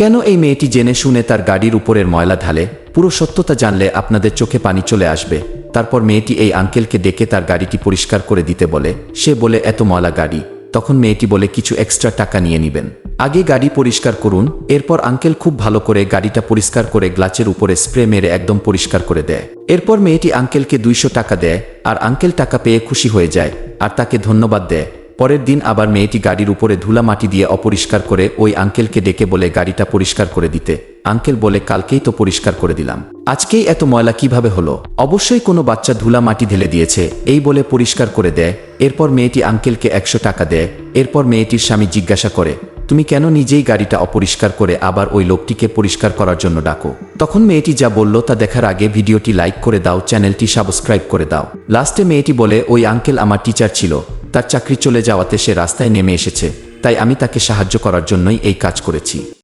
কেন এই মেয়েটি জেনে শুনে তার গাড়ির উপরের ময়লা ঢালে? পুরো সত্যতা জানলে আপনাদের চোখে পানি চলে আসবে। তারপর মেয়েটি এই আঙ্কেলকে ডেকে তার গাড়িটি পরিষ্কার করে দিতে বলে। সে বলে, এত ময়লা গাড়ি। তখন মেয়েটি বলে, কিছু এক্সট্রা টাকা নিয়ে নিবেন। আগে গাড়ি পরিষ্কার করুন, এরপর আঙ্কেল খুব ভালো করে গাড়িটা পরিষ্কার করে গ্লাচের উপরে স্প্রে মেরে একদম পরিষ্কার করে দেয়। এরপর মেয়েটি আঙ্কেলকে দুইশো টাকা দেয়, আর আঙ্কেল টাকা পেয়ে খুশি হয়ে যায়, আর তাকে ধন্যবাদ দেয়। পরের দিন আবার মেয়েটি গাড়ির উপরে ধুলা মাটি দিয়ে অপরিষ্কার করে ওই আঙ্কেলকে ডেকে বলে, গাড়িটা পরিষ্কার করে দিতে। আঙ্কেল বলে, কালকেই তো পরিষ্কার করে দিলাম। আজকেই এত ময়লা কীভাবে হলো? অবশ্যই কোনো বাচ্চা ধুলা মাটি ঢেলে দিয়েছে। এই বলে পরিষ্কার করে দেয় এরপর মেয়েটি আঙ্কেলকে একশো টাকা দেয় এরপর মেয়েটির স্বামী জিজ্ঞাসা করে, তুমি কেন নিজেই গাড়িটা অপরিষ্কার করে আবার ওই লোকটিকে পরিষ্কার করার জন্য ডাকো? তখন মেয়েটি যা বলল তা দেখার আগে ভিডিওটি লাইক করে দাও, চ্যানেলটি সাবস্ক্রাইব করে দাও। লাস্টে মেয়েটি বলে, ওই আঙ্কেল আমার টিচার ছিল। তার চাকরি চলে যাওয়াতে সে রাস্তায় নেমে এসেছে। তাই আমি তাকে সাহায্য করার জন্যই এই কাজ করেছি।